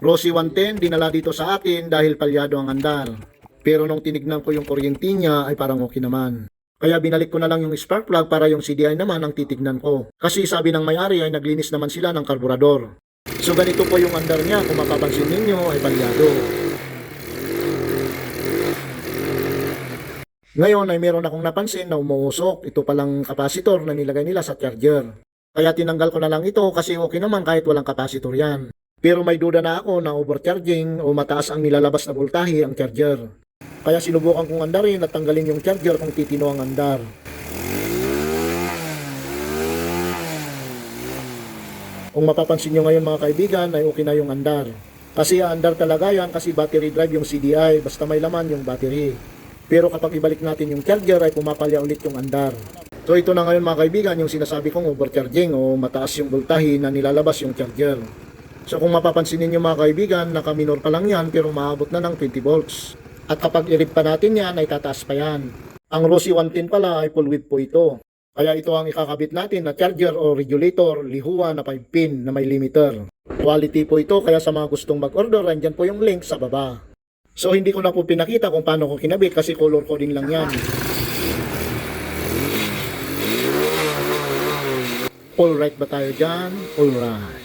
Rossi 110 dinala dito sa akin dahil palyado ang andar. Pero nung tinignan ko yung kuryente niya ay parang okay naman. Kaya binalik ko na lang yung spark plug para yung CDI naman ang titignan ko. Kasi sabi ng may-ari ay naglinis naman sila ng karburador. So ganito po yung andar niya kung mapapansin ninyo ay palyado. Ngayon ay meron akong napansin na umuusok. Ito palang kapasitor na nilagay nila sa charger. Kaya tinanggal ko na lang ito kasi okay naman kahit walang kapasitor yan. Pero may duda na ako na overcharging o mataas ang nilalabas na voltahe ang charger. Kaya sinubukan kong andarin at tanggalin yung charger kung titino ang andar. Kung mapapansin nyo ngayon mga kaibigan ay okay na yung andar. Kasi andar talaga yan kasi battery drive yung CDI basta may laman yung battery. Pero kapag ibalik natin yung charger ay pumapalya ulit yung andar. So ito na ngayon mga kaibigan yung sinasabi kong overcharging o mataas yung voltahe na nilalabas yung charger. So kung mapapansin ninyo mga kaibigan, naka-minor pa lang yan pero maabot na ng 20 volts. At kapag i-rev pa natin yan ay tataas pa yan. Ang Rossi 110 pala ay full width po ito. Kaya ito ang ikakabit natin na charger o regulator, lihuwa na 5 pin na may limiter. Quality po ito kaya sa mga gustong mag-order, andyan po yung link sa baba. So hindi ko na po pinakita kung paano ko kinabit kasi color coding lang yan. All right ba tayo dyan? All right.